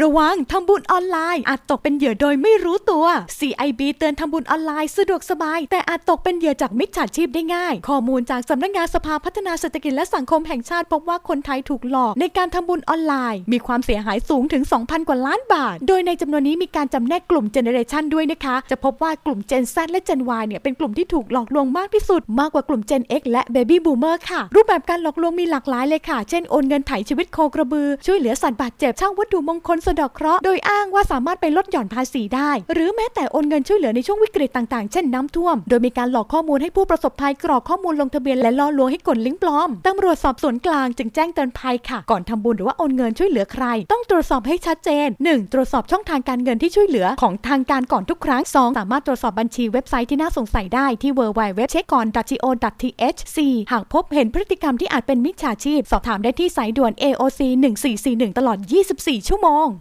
ระวังทำบุญออนไลน์ อาจตกเป็นเหยื่อโดยไม่รู้ตัว CIB เตือนทำบุญออนไลน์สะดวกสบาย แต่อาจตกเป็นเหยื่อจากมิจฉาชีพได้ง่าย ข้อมูลจากสำนักงานสภาพัฒนาเศรษฐกิจและสังคมแห่งชาติพบว่าคนไทยถูกหลอก ในการทำบุญออนไลน์ มีความเสียหายสูงถึง 2,000 กว่าล้านบาท โดยในจำนวนนี้มีการจำแนกกลุ่มเจเนเรชันด้วยนะคะ จะพบว่ากลุ่ม Gen Z และ Gen Y เนี่ยเป็นกลุ่มที่ถูกหลอกลวงมากที่สุด มากกว่ากลุ่ม Gen X และ Baby Boomer ค่ะ รูปแบบการหลอกลวงมีหลากหลายเลยค่ะ เช่นโอนเงินไถ่ชีวิตโคกระบือ ช่วยเหลือสัตว์บาดเจ็บเช่าวัตถุมงคลสะดอกเคราะห์โดยอ้างว่าสามารถไปลดหย่อนภาษีได้ หรือแม้แต่โอนเงินช่วยเหลือในช่วงวิกฤตต่างๆ เช่นน้ำท่วม โดยมีการหลอกข้อมูลให้ผู้ประสบภัยกรอกข้อมูลลงทะเบียนและล่อลวงให้กดลิงก์ปลอมตำรวจสอบสวนกลางจึงแจ้งเตือนภัยค่ะ ก่อนทำบุญหรือว่าโอนเงินช่วยเหลือใคร ต้องตรวจสอบให้ชัดเจน 1. ตรวจสอบช่องทางการเงินที่ช่วยเหลือของทางการก่อนทุกครั้ง 2. สามารถตรวจสอบบัญชีเว็บไซต์ที่น่าสงสัยได้ที่ www.checkon.go.th 4. หากพบเห็นพฤติกรรมที่อาจเป็นมิจฉาชีพ สอบถามได้ที่สายด่วน AOC 1441 ตลอด 24 ชั่วโมง